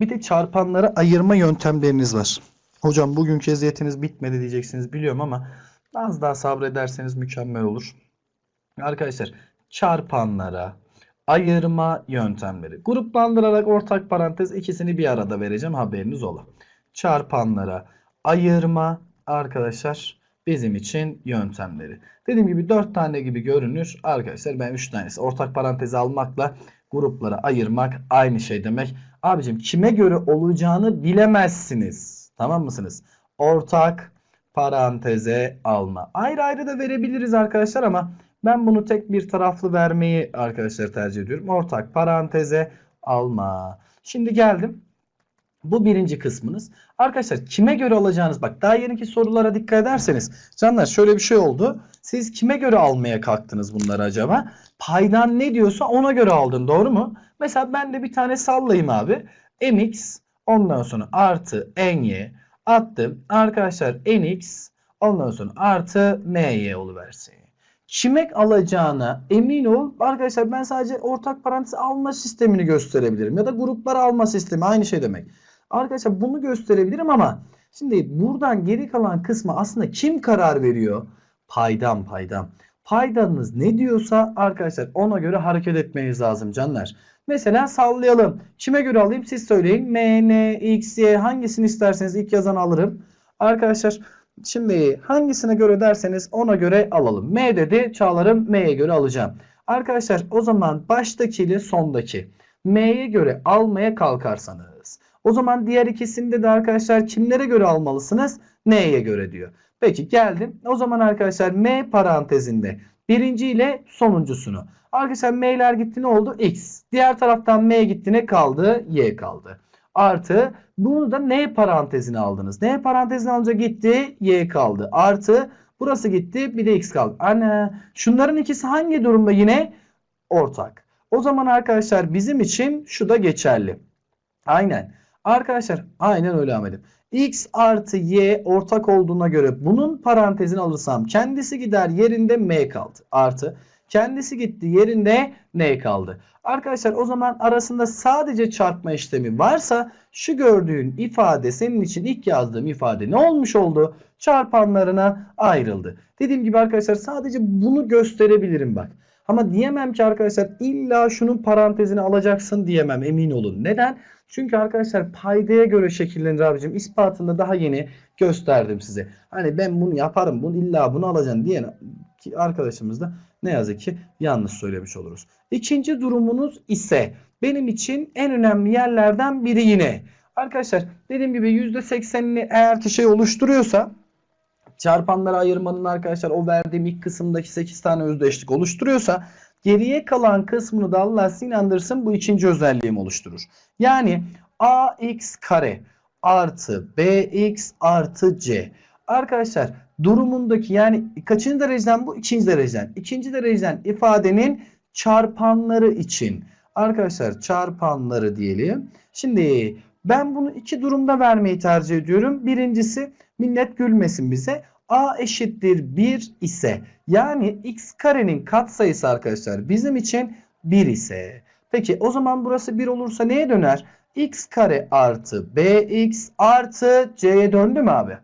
Bir de çarpanlara ayırma yöntemleriniz var. Hocam bugünkü eziyetiniz bitmedi diyeceksiniz biliyorum ama az daha sabrederseniz mükemmel olur. Arkadaşlar çarpanlara ayırma yöntemleri. Gruplandırarak ortak parantez ikisini bir arada vereceğim haberiniz ola. Çarpanlara ayırma arkadaşlar bizim için yöntemleri. Dediğim gibi 4 tane gibi görünür. Arkadaşlar ben 3 tanesi ortak parantezi almakla gruplara ayırmak aynı şey demek. Abicim kime göre olacağını bilemezsiniz. Tamam mısınız? Ortak paranteze alma. Ayrı ayrı da verebiliriz arkadaşlar ama ben bunu tek bir taraflı vermeyi arkadaşlar tercih ediyorum. Ortak paranteze alma. Şimdi geldim. Bu birinci kısmınız. Arkadaşlar kime göre alacağınız bak daha yeniki sorulara dikkat ederseniz. Canlar şöyle bir şey oldu. Siz kime göre almaya kalktınız bunları acaba? Paydan ne diyorsa ona göre aldın doğru mu? Mesela ben de bir tane sallayayım abi. mx ondan sonra artı ny attım. Arkadaşlar nx ondan sonra artı ny oluversin. Kime alacağına emin ol. Arkadaşlar ben sadece ortak parantez alma sistemini gösterebilirim. Ya da gruplar alma sistemi aynı şey demek. Arkadaşlar bunu gösterebilirim ama şimdi buradan geri kalan kısmı aslında kim karar veriyor? Paydam paydam. Paydanız ne diyorsa arkadaşlar ona göre hareket etmeniz lazım canlar. Mesela sallayalım. Kime göre alayım siz söyleyin. M, N, X, Y hangisini isterseniz ilk yazan alırım. Arkadaşlar şimdi hangisine göre derseniz ona göre alalım. M dedi çağlarım M'ye göre alacağım. Arkadaşlar o zaman baştaki ile sondaki M'ye göre almaya kalkarsanız o zaman diğer ikisinde de arkadaşlar kimlere göre almalısınız? N'ye göre diyor. Peki geldim. O zaman arkadaşlar M parantezinde birinci ile sonuncusunu. Arkadaşlar M'ler gitti ne oldu? X. Diğer taraftan M gitti ne kaldı? Y kaldı. Artı bunu da N parantezine aldınız. N parantezine alınca gitti Y kaldı. Artı burası gitti bir de X kaldı. Ana şunların ikisi hangi durumda yine? Ortak. O zaman arkadaşlar bizim için şu da geçerli. Aynen. Arkadaşlar aynen öyle Ahmet'im. X artı Y ortak olduğuna göre bunun parantezini alırsam kendisi gider yerinde M kaldı. Artı kendisi gitti yerinde N kaldı. Arkadaşlar o zaman arasında sadece çarpma işlemi varsa şu gördüğün ifade senin için ilk yazdığım ifade ne olmuş oldu? Çarpanlarına ayrıldı. Dediğim gibi arkadaşlar sadece bunu gösterebilirim bak. Ama diyemem ki arkadaşlar illa şunun parantezini alacaksın diyemem emin olun. Neden? Çünkü arkadaşlar paydaya göre şekillenir abicim. İspatını daha yeni gösterdim size. Hani ben bunu yaparım bunu illa bunu alacaksın diyen arkadaşımız da ne yazık ki yanlış söylemiş oluruz. İkinci durumunuz ise benim için en önemli yerlerden biri yine. Arkadaşlar dediğim gibi %80'ini eğer ki şey oluşturuyorsa çarpanları ayırmanın arkadaşlar o verdiğim ilk kısımdaki 8 tane özdeşlik oluşturuyorsa geriye kalan kısmını da Allah size inandırsın bu ikinci özelliğim oluşturur. Yani ax kare artı bx artı c. Arkadaşlar durumundaki yani kaçıncı dereceden bu? İkinci dereceden. İkinci dereceden ifadenin çarpanları için. Arkadaşlar çarpanları diyelim. Şimdi ben bunu iki durumda vermeyi tercih ediyorum. Birincisi millet gülmesin bize. A eşittir 1 ise yani x karenin katsayısı arkadaşlar bizim için 1 ise. Peki o zaman burası 1 olursa neye döner? x kare artı bx artı c'ye döndü mü abi?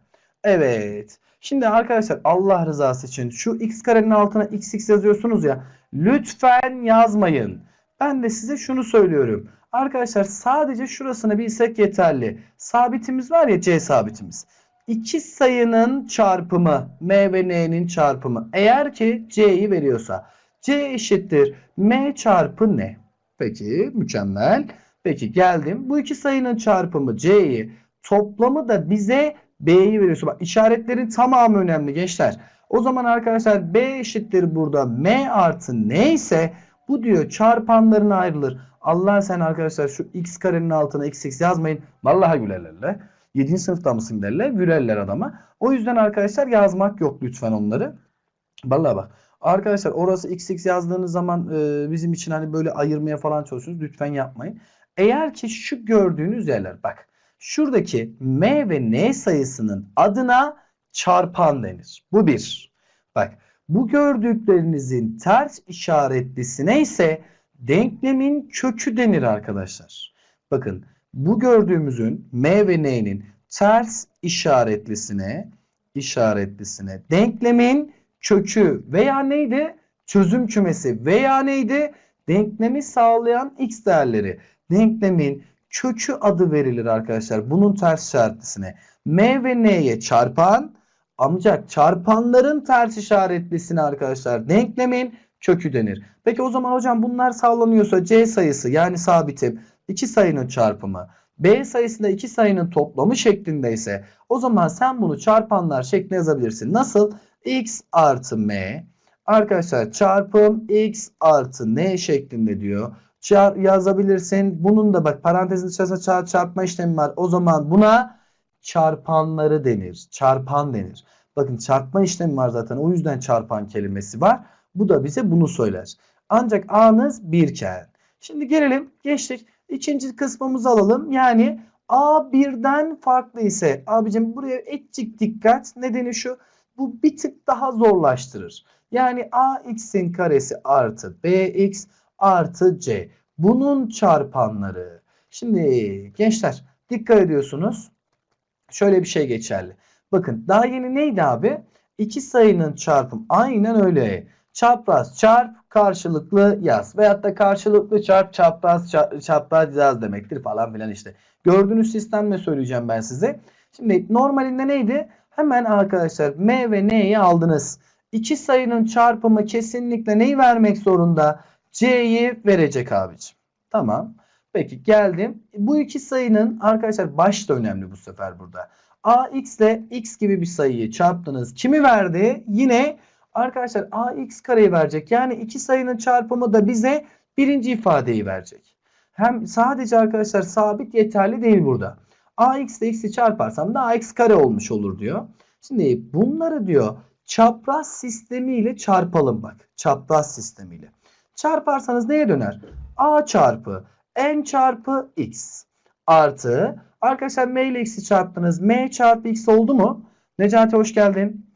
Evet. Şimdi arkadaşlar Allah rızası için şu x karenin altına xx yazıyorsunuz ya. Lütfen yazmayın. Ben de size şunu söylüyorum. Arkadaşlar sadece şurasını bilsek yeterli. Sabitimiz var ya c sabitimiz. İki sayının çarpımı m ve n'nin çarpımı eğer ki c'yi veriyorsa c eşittir m çarpı n. Peki mükemmel. Peki geldim. Bu iki sayının çarpımı c'yi toplamı da bize b'yi veriyorsa. Bak işaretlerin tamamı önemli gençler. O zaman arkadaşlar b eşittir burada m artı n ise bu diyor çarpanlarına ayrılır. Allah sen arkadaşlar şu x karenin altına xx yazmayın. Vallahi gülerler. 7. sınıfta mısın derler. Gülerler adama. O yüzden arkadaşlar yazmak yok lütfen onları. Vallahi bak. Arkadaşlar orası xx yazdığınız zaman e, bizim için hani böyle ayırmaya falan çalışıyorsunuz. Lütfen yapmayın. Eğer ki şu gördüğünüz yerler bak. Şuradaki m ve n sayısının adına çarpan denir. Bu bir. Bak bu gördüklerinizin ters işaretlisine ise denklemin kökü denir arkadaşlar. Bakın bu gördüğümüzün M ve N'nin ters işaretlisine işaretlisine denklemin kökü veya neydi? Çözüm kümesi veya neydi? Denklemi sağlayan x değerleri. Denklemin kökü adı verilir arkadaşlar. Bunun ters işaretlisine. M ve N'ye çarpan ancak çarpanların ters işaretlisine arkadaşlar denklemin kökü denir. Peki o zaman hocam bunlar sağlanıyorsa C sayısı yani sabitim iki sayının çarpımı B sayısında iki sayının toplamı şeklindeyse o zaman sen bunu çarpanlar şeklinde yazabilirsin. Nasıl? X artı M arkadaşlar çarpım X artı N şeklinde diyor. Çar yazabilirsin. Bunun da bak parantezin içerisinde çar çarpma işlemi var. O zaman buna çarpanları denir. Çarpan denir. Bakın çarpma işlemi var zaten. O yüzden çarpan kelimesi var. Bu da bize bunu söyler. Ancak A'nız birken. Şimdi gelelim geçtik. İkinci kısmımızı alalım. Yani A birden farklı ise abicim buraya etçik dikkat. Nedeni şu. Bu bir tık daha zorlaştırır. Yani AX'in karesi artı BX artı C. Bunun çarpanları. Şimdi gençler dikkat ediyorsunuz. Şöyle bir şey geçerli. Bakın daha yeni neydi abi? İki sayının çarpım. Aynen öyle. Çapraz çarp karşılıklı yaz. Veyahut da karşılıklı çarp çapraz çapraz yaz demektir falan filan işte. Gördüğünüz sistemle söyleyeceğim ben size. Şimdi normalinde neydi? Hemen arkadaşlar M ve N'yi aldınız. İki sayının çarpımı kesinlikle neyi vermek zorunda? C'yi verecek abicim. Tamam. Peki geldim. Bu iki sayının arkadaşlar baş da önemli bu sefer burada. AX ile X gibi bir sayıyı çarptınız. Kimi verdi? Yine arkadaşlar AX kareyi verecek. Yani iki sayının çarpımı da bize birinci ifadeyi verecek. Hem sadece arkadaşlar sabit yeterli değil burada. AX ile X'i çarparsam da AX kare olmuş olur diyor. Şimdi bunları diyor çapraz sistemiyle çarpalım bak. Çapraz sistemiyle. Çarparsanız neye döner? A çarpı n çarpı x artı arkadaşlar m ile x'i çarptınız. m çarpı x oldu mu? Necati hoş geldin.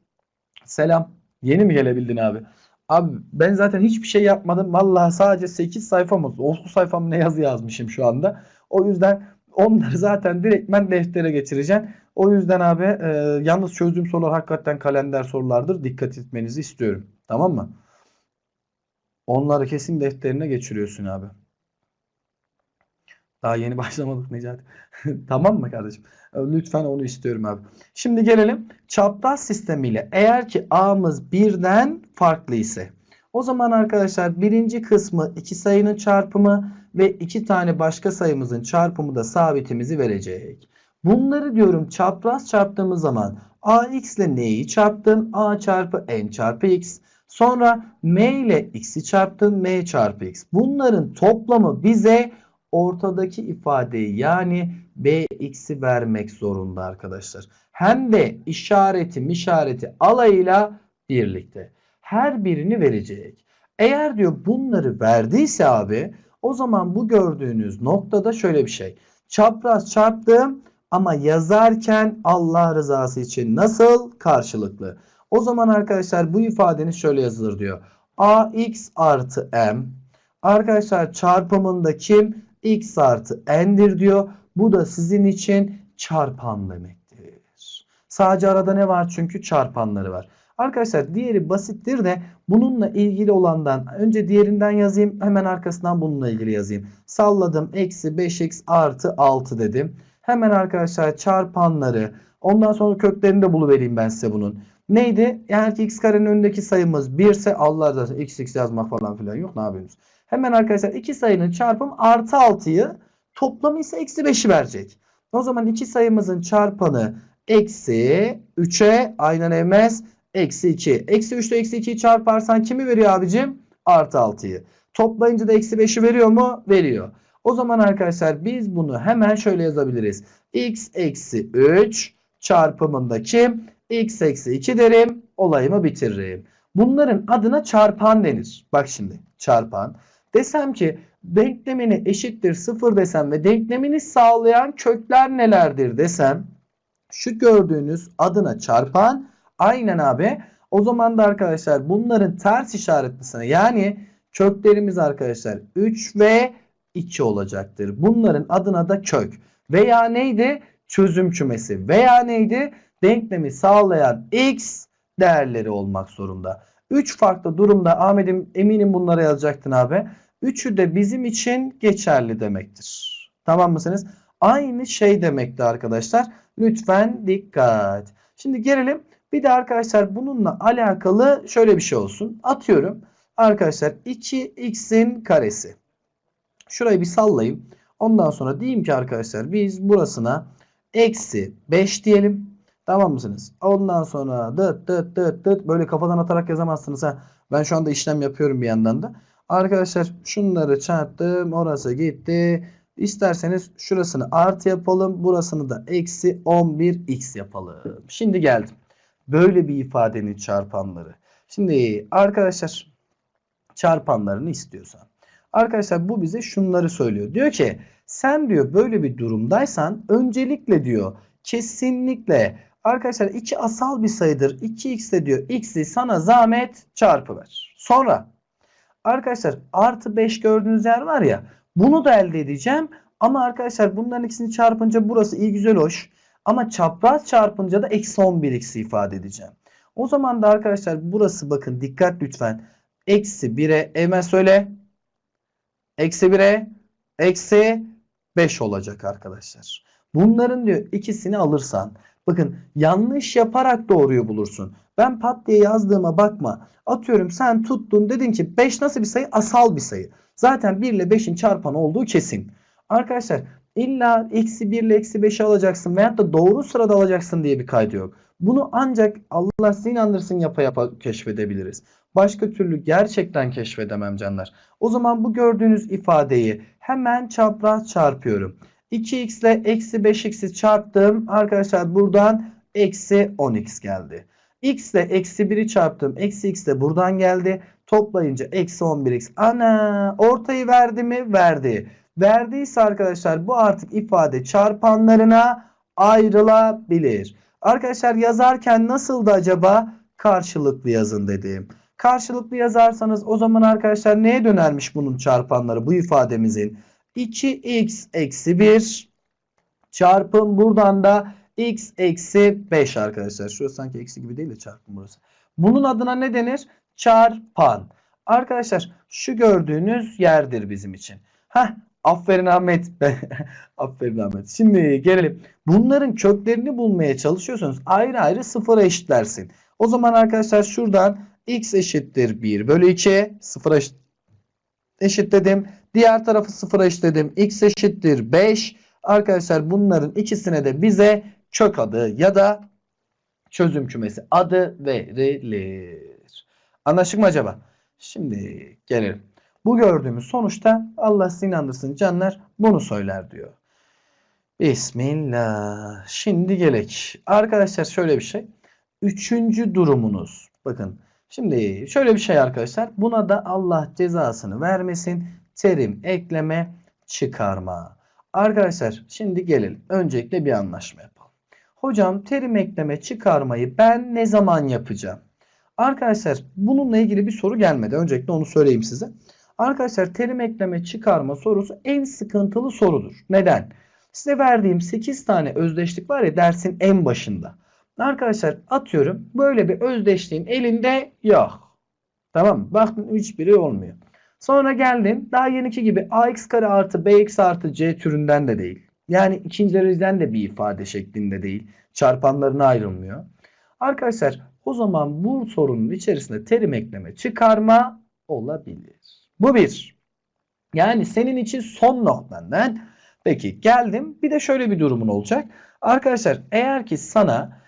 Selam. Yeni mi gelebildin abi? Abi ben zaten hiçbir şey yapmadım. Vallahi sadece 8 sayfa mı? 30 sayfa mı ne yazı yazmışım şu anda. O yüzden onları zaten direktmen deftere geçireceğim. O yüzden abi e, yalnız çözdüğüm sorular hakikaten kalender sorulardır. Dikkat etmenizi istiyorum. Tamam mı? Onları kesin defterine geçiriyorsun abi. Daha yeni başlamadık Necati. tamam mı kardeşim? Lütfen onu istiyorum abi. Şimdi gelelim çapraz sistemiyle. Eğer ki A'mız birden farklı ise o zaman arkadaşlar birinci kısmı iki sayının çarpımı ve iki tane başka sayımızın çarpımı da sabitimizi verecek. Bunları diyorum çapraz çarptığımız zaman AX ile N'yi çarptım. A çarpı N çarpı X. Sonra M ile X'i çarptım. M çarpı X. Bunların toplamı bize ortadaki ifadeyi yani bx'i vermek zorunda arkadaşlar. Hem de işareti işareti alayıyla birlikte. Her birini verecek. Eğer diyor bunları verdiyse abi o zaman bu gördüğünüz noktada şöyle bir şey. Çapraz çarptım ama yazarken Allah rızası için nasıl karşılıklı. O zaman arkadaşlar bu ifadeniz şöyle yazılır diyor. ax artı m arkadaşlar çarpımında kim? X artı n'dir diyor. Bu da sizin için çarpan demektir. Sadece arada ne var? Çünkü çarpanları var. Arkadaşlar diğeri basittir de bununla ilgili olandan önce diğerinden yazayım. Hemen arkasından bununla ilgili yazayım. Salladım. Eksi 5x artı 6 dedim. Hemen arkadaşlar çarpanları ondan sonra köklerini de buluvereyim ben size bunun. Neydi? Eğer ki x karenin önündeki sayımız 1 ise Allah razı olsun x x yazmak falan filan yok. Ne yapıyorsunuz? Hemen arkadaşlar iki sayının çarpım artı 6'yı toplamı ise eksi 5'i verecek. O zaman iki sayımızın çarpanı eksi 3'e aynen emez eksi 2. Eksi 3 ile eksi 2'yi çarparsan kimi veriyor abicim? Artı 6'yı. Toplayınca da eksi 5'i veriyor mu? Veriyor. O zaman arkadaşlar biz bunu hemen şöyle yazabiliriz. x eksi 3 çarpımında kim? x eksi 2 derim. Olayımı bitiririm. Bunların adına çarpan denir. Bak şimdi çarpan. Desem ki denklemini eşittir 0 desem ve denklemini sağlayan kökler nelerdir desem şu gördüğünüz adına çarpan aynen abi o zaman da arkadaşlar bunların ters işaretlisine yani köklerimiz arkadaşlar 3 ve 2 olacaktır. Bunların adına da kök. Veya neydi? Çözüm kümesi. Veya neydi? Denklemi sağlayan x değerleri olmak zorunda. 3 farklı durumda Ahmet'im eminim bunları yazacaktın abi. Üçü de bizim için geçerli demektir. Tamam mısınız? Aynı şey demekti arkadaşlar. Lütfen dikkat. Şimdi gelelim. Bir de arkadaşlar bununla alakalı şöyle bir şey olsun. Atıyorum. Arkadaşlar 2x'in karesi. Şurayı bir sallayayım. Ondan sonra diyeyim ki arkadaşlar biz burasına eksi 5 diyelim. Tamam mısınız? Ondan sonra dıt dıt dıt dıt böyle kafadan atarak yazamazsınız ha. Ben şu anda işlem yapıyorum bir yandan da. Arkadaşlar şunları çarptım. Orası gitti. İsterseniz şurasını artı yapalım. Burasını da eksi 11x yapalım. Şimdi geldim. Böyle bir ifadenin çarpanları. Şimdi arkadaşlar çarpanlarını istiyorsan. Arkadaşlar bu bize şunları söylüyor. Diyor ki sen diyor böyle bir durumdaysan öncelikle diyor kesinlikle arkadaşlar 2 asal bir sayıdır. 2x de diyor x'i sana zahmet çarpıver. Sonra arkadaşlar artı 5 gördüğünüz yer var ya bunu da elde edeceğim. Ama arkadaşlar bunların ikisini çarpınca burası iyi güzel hoş. Ama çapraz çarpınca da eksi 11x'i ifade edeceğim. O zaman da arkadaşlar burası bakın dikkat lütfen. Eksi 1'e hemen söyle. Eksi 1'e eksi 5 olacak arkadaşlar. Bunların diyor ikisini alırsan bakın yanlış yaparak doğruyu bulursun. Ben pat diye yazdığıma bakma. Atıyorum sen tuttun dedin ki 5 nasıl bir sayı? Asal bir sayı. Zaten 1 ile 5'in çarpanı olduğu kesin. Arkadaşlar illa eksi 1 ile eksi 5'i alacaksın veyahut da doğru sırada alacaksın diye bir kaydı yok. Bunu ancak Allah sizi inandırsın yapa yapa keşfedebiliriz. Başka türlü gerçekten keşfedemem canlar. O zaman bu gördüğünüz ifadeyi hemen çapraz çarpıyorum. 2x ile eksi 5x'i çarptım. Arkadaşlar buradan eksi 10x geldi. x ile eksi 1'i çarptım. Eksi x de buradan geldi. Toplayınca eksi 11x. Ana ortayı verdi mi? Verdi. Verdiyse arkadaşlar bu artık ifade çarpanlarına ayrılabilir. Arkadaşlar yazarken nasıldı acaba? Karşılıklı yazın dedim. Karşılıklı yazarsanız o zaman arkadaşlar neye dönermiş bunun çarpanları bu ifademizin? 2x eksi 1 çarpım buradan da x eksi 5 arkadaşlar. Şurası sanki eksi gibi değil de çarpım burası. Bunun adına ne denir? Çarpan. Arkadaşlar şu gördüğünüz yerdir bizim için. Heh aferin Ahmet. aferin Ahmet. Şimdi gelelim. Bunların köklerini bulmaya çalışıyorsanız ayrı ayrı sıfıra eşitlersin. O zaman arkadaşlar şuradan x eşittir 1 bölü 2 sıfıra eşit, eşitledim. Diğer tarafı sıfıra eşitledim. x eşittir 5. Arkadaşlar bunların ikisine de bize kök adı ya da çözüm kümesi adı verilir. Anlaştık mı acaba? Şimdi gelelim. Bu gördüğümüz sonuçta Allah sizi inandırsın canlar bunu söyler diyor. Bismillah. Şimdi gelek. Arkadaşlar şöyle bir şey. Üçüncü durumunuz. Bakın şimdi şöyle bir şey arkadaşlar. Buna da Allah cezasını vermesin. Terim ekleme çıkarma. Arkadaşlar şimdi gelelim. Öncelikle bir anlaşma yapalım. Hocam terim ekleme çıkarmayı ben ne zaman yapacağım? Arkadaşlar bununla ilgili bir soru gelmedi. Öncelikle onu söyleyeyim size. Arkadaşlar terim ekleme çıkarma sorusu en sıkıntılı sorudur. Neden? Size verdiğim 8 tane özdeşlik var ya dersin en başında. Arkadaşlar atıyorum böyle bir özdeşliğin elinde yok. Tamam? Baktın hiçbiri olmuyor. Sonra geldin daha yeniki gibi ax kare artı bx artı c türünden de değil. Yani ikinci dereceden de bir ifade şeklinde değil. Çarpanlarına ayrılmıyor. Arkadaşlar o zaman bu sorunun içerisinde terim ekleme çıkarma olabilir. Bu bir. Yani senin için son noktandan. Peki geldim. Bir de şöyle bir durumun olacak. Arkadaşlar eğer ki sana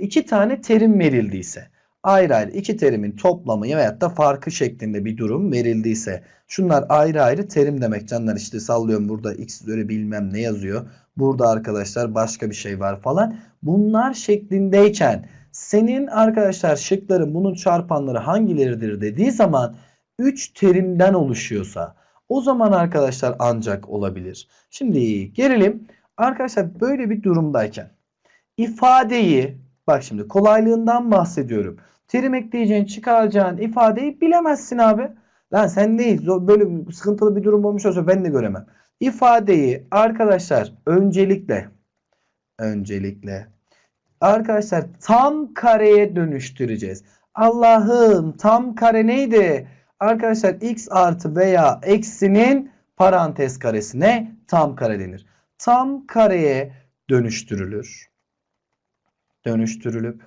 iki tane terim verildiyse ayrı ayrı iki terimin toplamı veyahut da farkı şeklinde bir durum verildiyse şunlar ayrı ayrı terim demek canlar işte sallıyorum burada x üzeri bilmem ne yazıyor. Burada arkadaşlar başka bir şey var falan. Bunlar şeklindeyken senin arkadaşlar şıkların bunun çarpanları hangileridir dediği zaman 3 terimden oluşuyorsa o zaman arkadaşlar ancak olabilir. Şimdi gelelim. Arkadaşlar böyle bir durumdayken ifadeyi bak şimdi kolaylığından bahsediyorum. Terim ekleyeceğin çıkaracağın ifadeyi bilemezsin abi. Lan sen değil. Böyle sıkıntılı bir durum olmuş olsa ben de göremem. İfadeyi arkadaşlar öncelikle öncelikle arkadaşlar tam kareye dönüştüreceğiz. Allah'ım tam kare neydi? Arkadaşlar x artı veya eksinin parantez karesine tam kare denir. Tam kareye dönüştürülür. Dönüştürülüp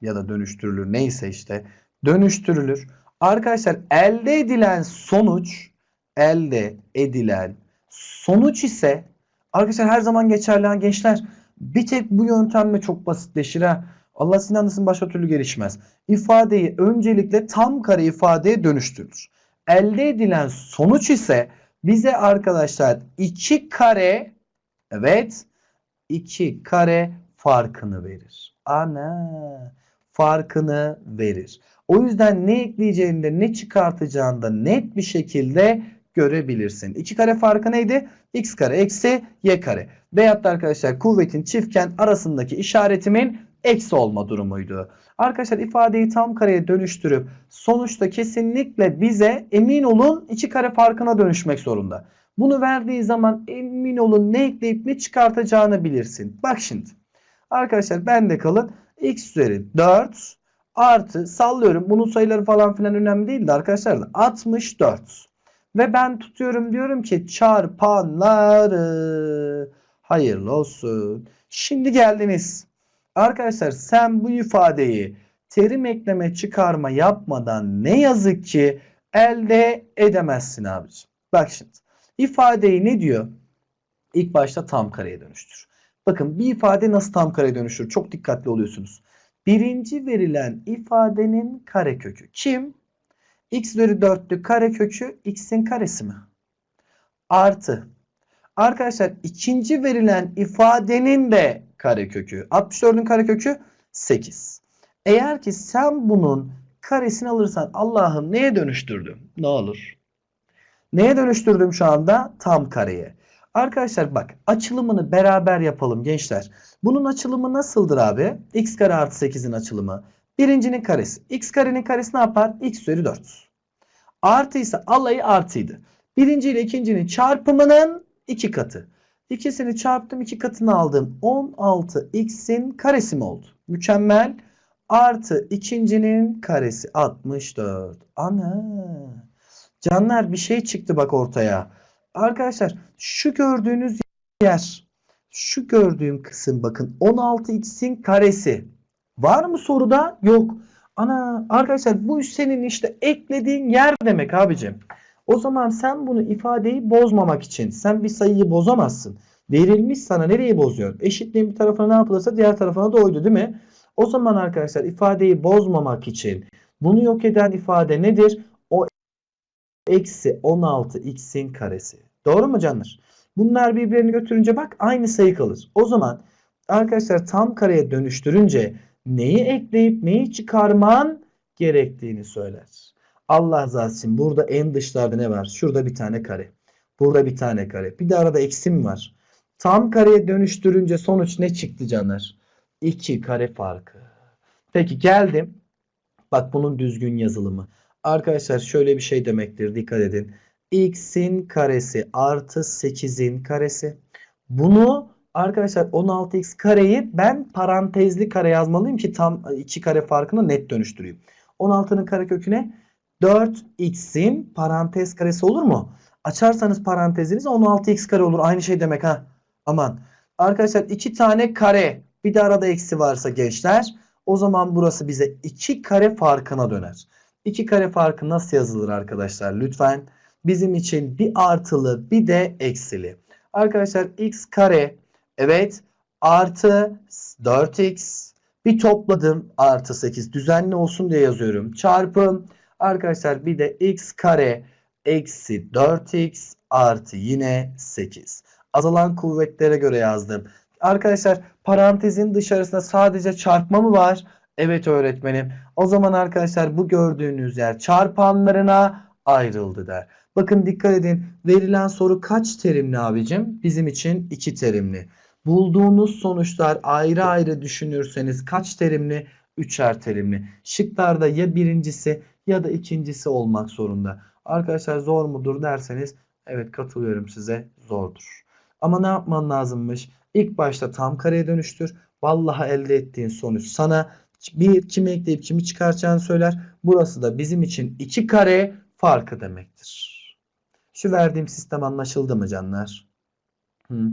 ya da dönüştürülür neyse işte dönüştürülür. Arkadaşlar elde edilen sonuç elde edilen sonuç ise arkadaşlar her zaman geçerli gençler. Bir tek bu yöntemle çok basitleşir ha. Allah sizin anlasın başka türlü gelişmez. İfadeyi öncelikle tam kare ifadeye dönüştürür. Elde edilen sonuç ise bize arkadaşlar 2 kare evet 2 kare farkını verir. Ana farkını verir. O yüzden ne ekleyeceğini ne çıkartacağını da net bir şekilde görebilirsin. 2 kare farkı neydi? x kare eksi y kare. Veyahut da arkadaşlar kuvvetin çiftken arasındaki işaretimin eksi olma durumuydu. Arkadaşlar ifadeyi tam kareye dönüştürüp sonuçta kesinlikle bize emin olun 2 kare farkına dönüşmek zorunda. Bunu verdiği zaman emin olun ne ekleyip ne çıkartacağını bilirsin. Bak şimdi. Arkadaşlar bende kalın x üzeri 4 artı sallıyorum bunun sayıları falan filan önemli değil de arkadaşlar da 64. Ve ben tutuyorum diyorum ki çarpanları hayırlı olsun. Şimdi geldiniz. Arkadaşlar sen bu ifadeyi terim ekleme çıkarma yapmadan ne yazık ki elde edemezsin abiciğim. Bak şimdi ifadeyi ne diyor? İlk başta tam kareye dönüştür. Bakın bir ifade nasıl tam kareye dönüşür? Çok dikkatli oluyorsunuz. Birinci verilen ifadenin karekökü. Kim? x üzeri 4'lü karekökü x'in karesi mi? Artı. Arkadaşlar ikinci verilen ifadenin de karekökü. 64'ün karekökü 8. Eğer ki sen bunun karesini alırsan Allah'ım neye dönüştürdüm? Ne olur? Neye dönüştürdüm şu anda? Tam kareye. Arkadaşlar bak açılımını beraber yapalım gençler. Bunun açılımı nasıldır abi? x kare artı 8'in açılımı. Birincinin karesi. x karenin karesi ne yapar? x üzeri 4. Artı ise alayı artıydı. Birinci ile ikincinin çarpımının iki katı. İkisini çarptım iki katını aldım. 16x'in karesi mi oldu? Mükemmel. Artı ikincinin karesi 64. Ana. Canlar bir şey çıktı bak ortaya. Arkadaşlar şu gördüğünüz yer şu gördüğüm kısım bakın 16x'in karesi. Var mı soruda? Yok. Ana arkadaşlar bu senin işte eklediğin yer demek abicim. O zaman sen bunu ifadeyi bozmamak için sen bir sayıyı bozamazsın. Verilmiş sana nereyi bozuyorsun? Eşitliğin bir tarafına ne yapılırsa diğer tarafına da oydu değil mi? O zaman arkadaşlar ifadeyi bozmamak için bunu yok eden ifade nedir? O eksi 16x'in karesi. Doğru mu canlar? Bunlar birbirini götürünce bak aynı sayı kalır. O zaman arkadaşlar tam kareye dönüştürünce neyi ekleyip neyi çıkarman gerektiğini söyler. Allah rızası için burada en dışlarda ne var? Şurada bir tane kare. Burada bir tane kare. Bir de arada eksim var. Tam kareye dönüştürünce sonuç ne çıktı canlar? 2 kare farkı. Peki geldim. Bak bunun düzgün yazılımı. Arkadaşlar şöyle bir şey demektir. Dikkat edin. X'in karesi artı 8'in karesi. Bunu arkadaşlar 16x kareyi ben parantezli kare yazmalıyım ki tam 2 kare farkını net dönüştüreyim. 16'nın kareköküne 4x'in parantez karesi olur mu? Açarsanız paranteziniz 16x kare olur. Aynı şey demek ha. Aman. Arkadaşlar iki tane kare bir de arada eksi varsa gençler o zaman burası bize 2 kare farkına döner. 2 kare farkı nasıl yazılır arkadaşlar? Lütfen bizim için bir artılı bir de eksili. Arkadaşlar x kare evet artı 4x bir topladım artı 8 düzenli olsun diye yazıyorum. Çarpım arkadaşlar bir de x kare eksi 4x artı yine 8. Azalan kuvvetlere göre yazdım. Arkadaşlar parantezin dışarısında sadece çarpma mı var? Evet öğretmenim. O zaman arkadaşlar bu gördüğünüz yer çarpanlarına ayrıldı der. Bakın dikkat edin. Verilen soru kaç terimli abicim? Bizim için 2 terimli. Bulduğunuz sonuçlar ayrı ayrı düşünürseniz kaç terimli? Üçer terimli. Şıklarda ya birincisi ya da ikincisi olmak zorunda. Arkadaşlar zor mudur derseniz evet katılıyorum size zordur. Ama ne yapman lazımmış? İlk başta tam kareye dönüştür. Vallahi elde ettiğin sonuç sana bir kimi ekleyip kimi çıkaracağını söyler. Burası da bizim için iki kare farkı demektir. Şu verdiğim sistem anlaşıldı mı canlar? Hı.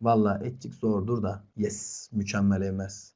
Vallahi etçik zordur da yes mükemmel evmez.